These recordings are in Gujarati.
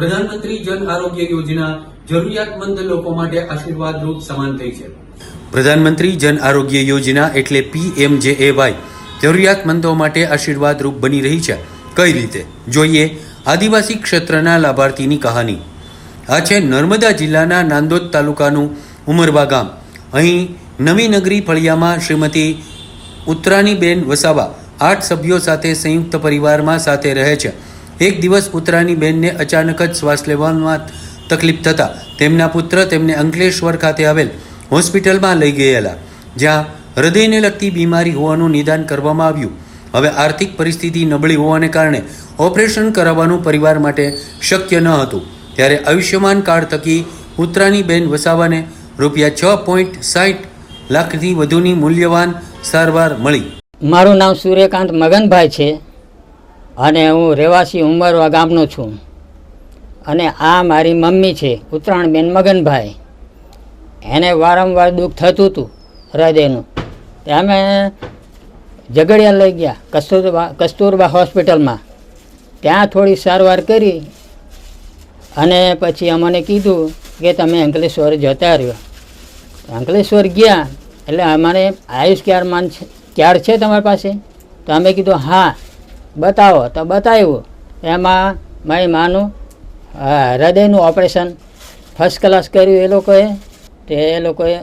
પ્રધાનમંત્રી જન આરોગ્ય યોજના જરૂરિયાતમંદ લોકો માટે આશીર્વાદરૂપ સમાન થઈ છે. પ્રધાનમંત્રી જન આરોગ્ય યોજના એટલે પીએમજેએવાય જરૂરિયાતમંદો માટે આશીર્વાદરૂપ બની રહી છે. કઈ રીતે? જોઈએ આદિવાસી ક્ષેત્રના લાભાર્થીની કહાની. આ છે નર્મદા જિલ્લાના નાંદોદ તાલુકાનું ઉમરવા ગામ. અહીં નવી નગરી ફળિયામાં શ્રીમતી ઉત્તરાણીબેન વસાવા આઠ સભ્યો સાથે સંયુક્ત પરિવારમાં સાથે રહે છે. એક દિવસ ઉત્તરાણીબેનને અચાનક જ શ્વાસ લેવામાં તકલીફ થતાં તેમના પુત્ર તેમને અંકલેશ્વર ખાતે આવેલ હોસ્પિટલમાં લઈ ગયેલા, જ્યાં હૃદયને લગતી બીમારી હોવાનું નિદાન કરવામાં આવ્યું. હવે આર્થિક પરિસ્થિતિ નબળી હોવાને કારણે ઓપરેશન કરાવવાનું પરિવાર માટે શક્ય ન હતું. ત્યારે આયુષ્યમાન કાર્ડ થકી ઉત્તરાણીબેન વસાવાને રૂપિયા છ પોઈન્ટ સાઠ લાખથી વધુની મૂલ્યવાન સારવાર મળી. મારું નામ સૂર્યકાંત મગનભાઈ છે. અને હું રહેવાસી ઉમરવા ગામનો છું. અને આ મારી મમ્મી છે, ઉત્તરાયણબેન મગનભાઈ. એને વારંવાર દુઃખ થતું હતું હૃદયનું. તે અમે ઝઘડિયા લઈ ગયા કસ્તુરબા કસ્તુરબા હોસ્પિટલમાં. ત્યાં થોડી સારવાર કરી અને પછી અમને કીધું કે તમે અંકલેશ્વર જતા રહ્યો. અંકલેશ્વર ગયા, એટલે અમારે આયુષ ક્યારમાં છે, ક્યાર છે તમારી પાસે? તો અમે કીધું, હા. બતાવો, તો બતાવ્યું. એમાં મારી માનું હૃદયનું ઓપરેશન ફર્સ્ટ ક્લાસ કર્યું એ લોકોએ, તે એ લોકોએ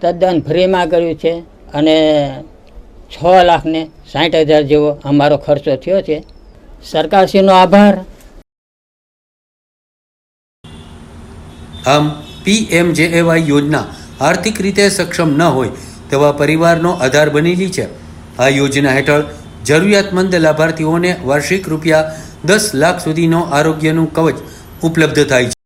તદ્દન ફ્રીમાં કર્યું છે અને છ લાખને સાઠ હજાર જેવો અમારો ખર્ચો થયો છે. સરકારશ્રીનો આભાર. આમ પીએમજેએવાય યોજના આર્થિક રીતે સક્ષમ ન હોય તેવા પરિવારનો આધાર બનેલી છે. આ યોજના હેઠળ જરૂરિયાતમંદ લાભાર્થીઓને વાર્ષિક રૂપિયા દસ લાખ સુધીનો આરોગ્યનું કવચ ઉપલબ્ધ થાય છે.